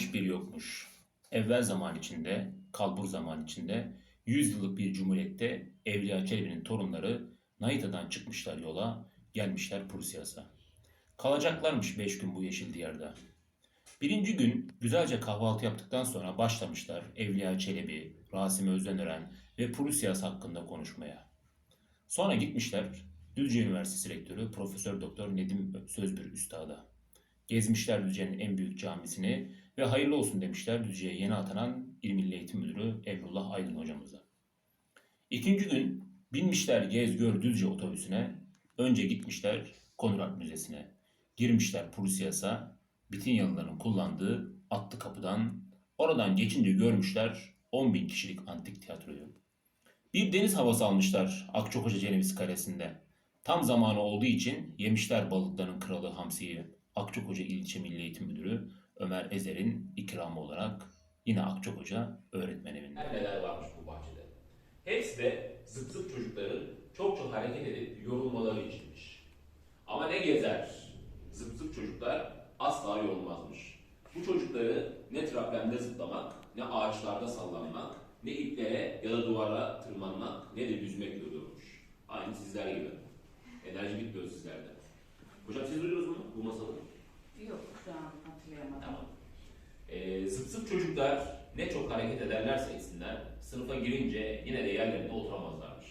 Varmış bir yokmuş. Evvel zaman içinde, kalbur zaman içinde, yüzyıllık bir cumhuriyette Evliya Çelebi'nin torunları Naita'dan çıkmışlar yola, gelmişler Prusyas'a. Kalacaklarmış beş gün bu yeşil diyarda. Birinci gün güzelce kahvaltı yaptıktan sonra başlamışlar Evliya Çelebi, Rasim Özdenören ve Prusyas hakkında konuşmaya. Sonra gitmişler Düzce Üniversitesi Rektörü Profesör Doktor Nedim Sözbür Üstad'a. Gezmişler Düzce'nin en büyük camisini ve hayırlı olsun demişler Düzce'ye yeni atanan İl Milli Eğitim Müdürü Emrullah Aydın hocamıza. İkinci gün binmişler Gez Gör Düzce otobüsüne, önce gitmişler Konrad Müzesi'ne. Girmişler Prusyas'a, Bitinyalıların kullandığı atlı kapıdan, oradan geçince görmüşler 10 bin kişilik antik tiyatroyu. Bir deniz havası almışlar Akçakoca Ceneviz Kalesi'nde. Tam zamanı olduğu için yemişler balıkların kralı Hamsi'yi. Akçakoca İlçe Milli Eğitim Müdürü Ömer Ezer'in ikramı olarak yine Akçakoca öğretmen evinde. Neler varmış bu bahçede. Hepsi de zıp zıp çocukların çok çok hareket edip yorulmaları içinmiş. Ama ne gezer? Zıp zıp çocuklar asla yorulmazmış. Bu çocukları ne traplemde zıplamak, ne ağaçlarda sallanmak, ne iplere ya da duvara tırmanmak, ne de yüzmek yoruyormuş. Aynı sizler gibi. Enerji bitmiyor sizlerde. Hocam siz bu masalı? Yok şu an hatırlayamadım. Tamam. Ee, zıp zıp çocuklar ne çok hareket ederlerse etsinler, sınıfa girince yine de yerlerinde oturamazlarmış.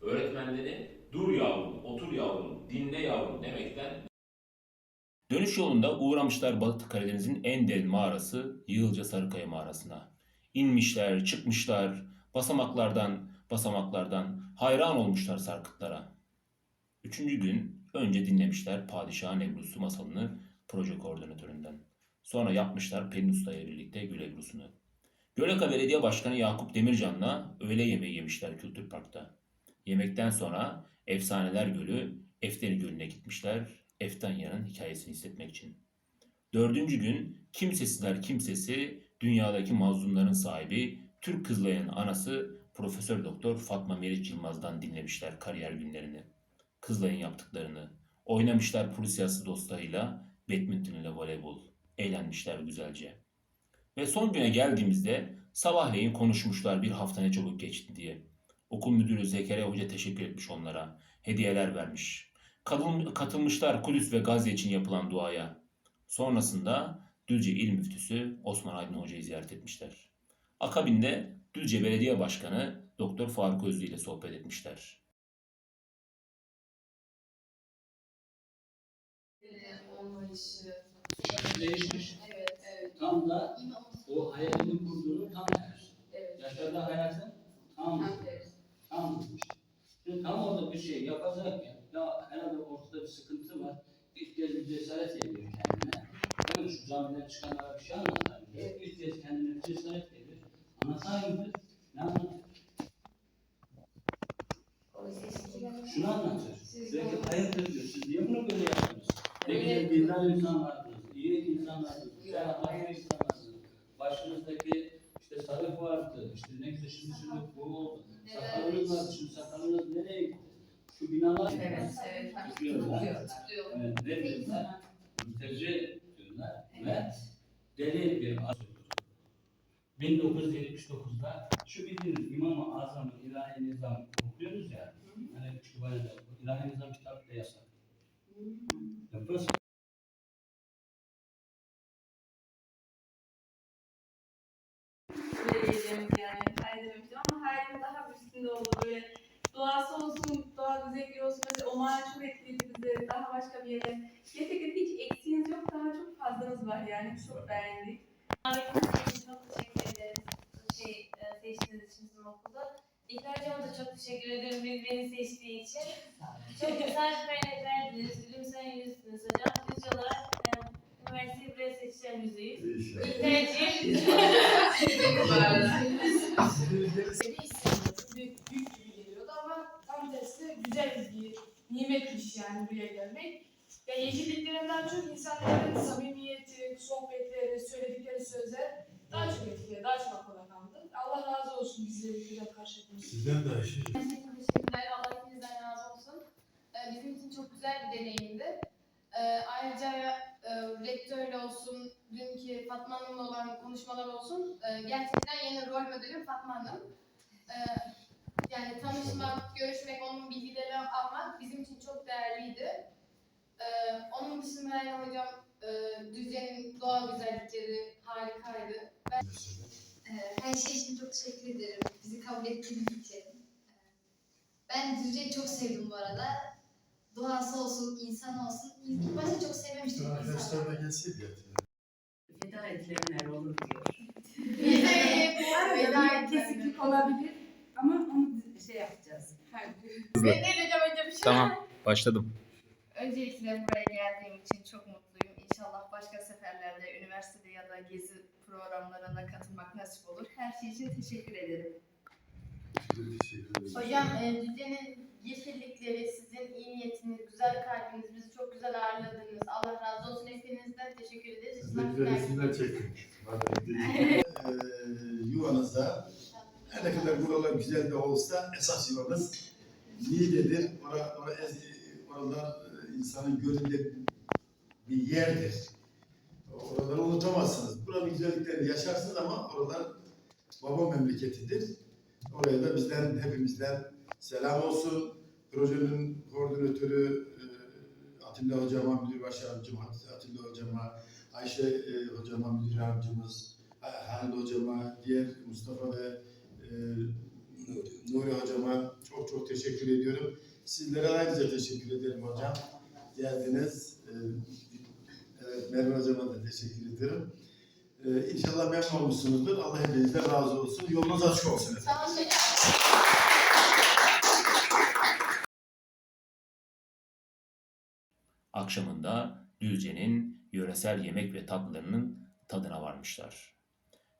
Öğretmenleri dur yavrum, otur yavrum, dinle yavrum demekten Dönüş yolunda uğramışlar Batı Karadeniz'in en derin mağarası Yığılca Sarıkaya mağarasına. İnmişler, çıkmışlar, basamaklardan, basamaklardan hayran olmuşlar sarkıtlara. Üçüncü gün önce dinlemişler Padişah'ın Ebrusu masalını proje koordinatöründen. Sonra yapmışlar Pelin Usta'yla birlikte Gül Ebrusu'nu. Göleka Belediye Başkanı Yakup Demircan'la öğle yemeği yemişler Kültür Park'ta. Yemekten sonra Efsaneler Gölü, Efteri Gölü'ne gitmişler Eftanya'nın hikayesini hissetmek için. Dördüncü gün kimsesizler kimsesi dünyadaki mazlumların sahibi Türk kızlarının anası Profesör Doktor Fatma Meriç Yılmaz'dan dinlemişler kariyer günlerini. Kızlayın yaptıklarını. Oynamışlar Prusyası dostlarıyla badminton ile voleybol. Eğlenmişler güzelce. Ve son güne geldiğimizde sabahleyin konuşmuşlar bir hafta ne çabuk geçti diye. Okul müdürü Zekeriya Hoca teşekkür etmiş onlara. Hediyeler vermiş. Katıl- katılmışlar Kudüs ve Gazze için yapılan duaya. Sonrasında Düzce İl Müftüsü Osman Aydın Hoca'yı ziyaret etmişler. Akabinde Düzce Belediye Başkanı Doktor Faruk Özlü ile sohbet etmişler. Olmayışı. Değişmiş. Evet, evet. Tam da o hayalini kurduğunu tam tersi. Evet. Yaşadığı hayatın tam Tam tersi. tam. Şimdi tam orada bir şey yapacakken ya herhalde ortada bir sıkıntı var. İlk kez bir cesaret ediyor kendine. Böyle şu camiden çıkanlara bir şey anlatar. Evet. İlk kez kendine bir cesaret ediyor. Anlatayım Ne anlatıyor? O sesi. Şunu anlatıyor. Siz Diyor ki de- hayırdır diyor. Siz niye bunu böyle güzel dindar insanlardınız. iyi insanlardınız. Güzel evet. insanlardınız. Başınızdaki işte sarık vardı. İşte ne güzel şimdi şimdi bu oldu. Sakalınız vardı. Şimdi sakalınız nereye gitti? Şu binalar Evet, evet. Tutuyorlar. Evet, ne diyorlar? Mülteci diyorlar ve Evet. deli bir aşk. 1979'da şu bildiğiniz İmam-ı Azam'ın ilahi nizam okuyoruz ya. Hani kütüphanede ilahi nizam kitabı da yasak. Yapıyoruz. Diyeceğimiz yani kaydedememiştim ama hayalim daha üstünde oldu böyle doğası olsun, doğa güzelliği olsun mesela o mana çok etkiledi bizi daha başka bir yere. Gerçekten hiç eksiğiniz yok daha çok fazlanız var yani çok beğendik. İçin çok teşekkür ederiz. Şey, e, seçtiğiniz için bizim okulda. İlker Hocam'a da çok teşekkür ederim beni, beni seçtiği için. Çok güzel bir verdiniz. Gülümseyen yüzsünüz hocam. Yüz olarak e, üniversiteyi buraya seçeceğim tercihim yüz. büyük, büyük gibi geliyordu ama tam tersi güzel bir nimetmiş yani buraya gelmek. Ya yeşilliklerinden çok insanların samimiyeti, sohbetleri, söyledikleri sözler daha çok etkiledi, daha çok akılda kaldı. Allah razı olsun bizleri güzel karşıladığınız için. Sizden de Ayşe. Gerçekten teşekkürler. Allah hepinizden razı olsun. Ee, Bizim için çok güzel bir deneyimdi. Ee, ayrıca e, rektörle olsun, dünkü Fatma Hanım'la olan konuşmalar olsun. e, gerçekten yeni rol modelim Fatma Hanım. Ee, yani tanışmak, görüşmek, onun bilgilerini almak bizim için çok değerliydi. Ee, onun dışında yani hocam e, Düzce'nin doğal güzellikleri harikaydı. Ee, Her şey için çok teşekkür ederim. Bizi kabul ettiğiniz için. Ben Düzce'yi çok sevdim bu arada. Doğası olsun, insan olsun. İlk başta çok sevmemiştim. Arkadaşlar da gelseydi ya. Feda edilenler olur diyor. Bu Arada kesiklik olabilir ama onu şey yapacağız. Ben de hocam önce bir şey Tamam, başladım. Öncelikle buraya geldiğim için çok mutluyum. İnşallah başka seferlerde üniversitede ya da gezi programlarına katılmak nasip olur. Her şey için teşekkür ederim. Teşekkür ederim. Hocam e, Düzce'nin yeşillikleri, sizin iyi niyetiniz, güzel kalbiniz, bizi çok güzel ağırladınız. Allah razı olsun hepinizden teşekkür ederiz. Siz de güzel resimler çekin. Eee, yuvanızda her ne kadar buralar güzel de olsa esas yuvanız Niğde'dir. Ora, ora, oralar e, insanın gönlünde bir yerdir. Oraları unutamazsınız. Buranın güzelliklerini yaşarsınız ama oralar baba memleketidir. Oraya da bizden, hepimizden selam olsun. Projenin koordinatörü e, Atilla Hocama, Müdür Baş Yardımcım Atilla Hocama, Ayşe e, Hocama, Müdür Yardımcımız, Ha- Halil Hocama, diğer Mustafa ve e, Nuri Hocama çok çok teşekkür ediyorum. Sizlere ayrıca teşekkür ederim hocam. Geldiniz. E, evet, Merve Hocama da teşekkür ederim. E, inşallah memnun olmuşsunuzdur. Allah hepinizden razı olsun. Yolunuz açık olsun. Sağ olun. Akşamında Düzce'nin yöresel yemek ve tatlılarının tadına varmışlar.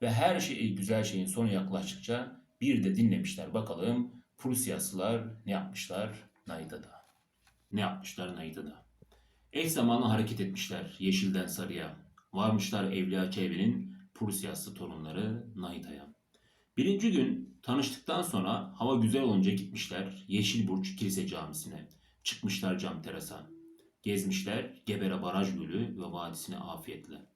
Ve her şey güzel şeyin sonu yaklaştıkça bir de dinlemişler bakalım Prusyaslılar ne yapmışlar Nayda'da. Ne yapmışlar Nayda'da. Eş zamanlı hareket etmişler yeşilden sarıya. Varmışlar Evliya Çelebi'nin Prusyaslı torunları Nayda'ya. Birinci gün tanıştıktan sonra hava güzel olunca gitmişler Yeşilburç Kilise Camisi'ne. Çıkmışlar cam terasa. Gezmişler Gebere Baraj Gölü ve vadisine afiyetle.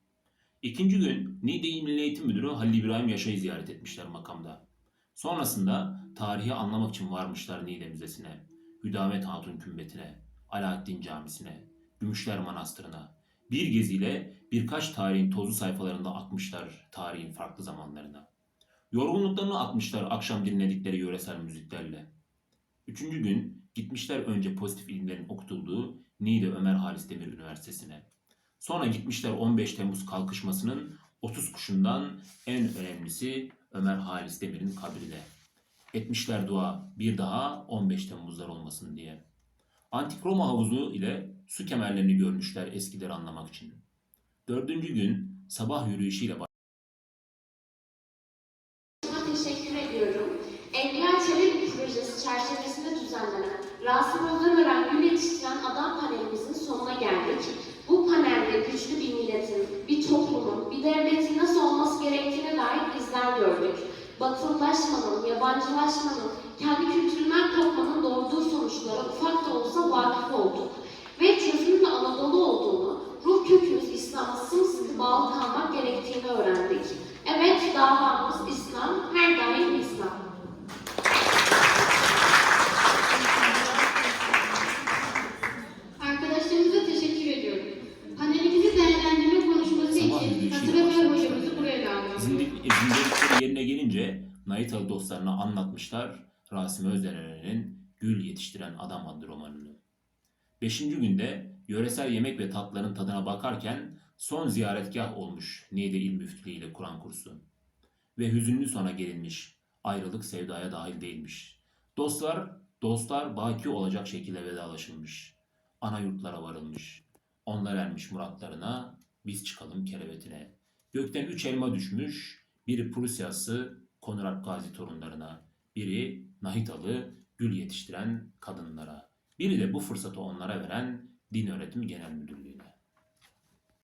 İkinci gün Niğde İl Milli Eğitim Müdürü Halil İbrahim Yaşay'ı ziyaret etmişler makamda. Sonrasında tarihi anlamak için varmışlar Niğde Müzesi'ne, Hüdamet Hatun Kümbeti'ne, Alaaddin Camisi'ne, Gümüşler Manastırı'na. Bir geziyle birkaç tarihin tozlu sayfalarında akmışlar tarihin farklı zamanlarına. Yorgunluklarını atmışlar akşam dinledikleri yöresel müziklerle. Üçüncü gün gitmişler önce pozitif ilimlerin okutulduğu Niğde Ömer Halis Demir Üniversitesi'ne. Sonra gitmişler 15 Temmuz kalkışmasının 30 kuşundan en önemlisi Ömer Halis Demir'in kabrine. Etmişler dua bir daha 15 Temmuzlar olmasın diye. Antik Roma havuzu ile su kemerlerini görmüşler eskileri anlamak için. Dördüncü gün sabah yürüyüşüyle teşekkür ediyorum. Evliya Çelebi projesi çerçevesinde düzenlenen Rasim Özlemören Gül Yetiştiren Adam panelimizin sonuna geldik. Bu panelde güçlü bir milletin, bir toplumun, bir devletin nasıl olması gerektiğine dair izler gördük. Batılılaşmanın, yabancılaşmanın, kendi kültüründen kopmanın doğurduğu sonuçlara ufak da olsa vakıf olduk. Anlatmışlar Rasim Özdener'in Gül Yetiştiren Adam adlı romanını. Beşinci günde yöresel yemek ve tatların tadına bakarken son ziyaretgah olmuş Niğde İl Müftülüğü ile Kur'an kursu. Ve hüzünlü sona gelinmiş. Ayrılık sevdaya dahil değilmiş. Dostlar, dostlar baki olacak şekilde vedalaşılmış. Ana yurtlara varılmış. Onlar ermiş muratlarına, biz çıkalım kerevetine. Gökten üç elma düşmüş, biri Prusyası Konrad Gazi torunlarına, biri Nahitalı gül yetiştiren kadınlara, biri de bu fırsatı onlara veren Din Öğretim Genel Müdürlüğü'ne.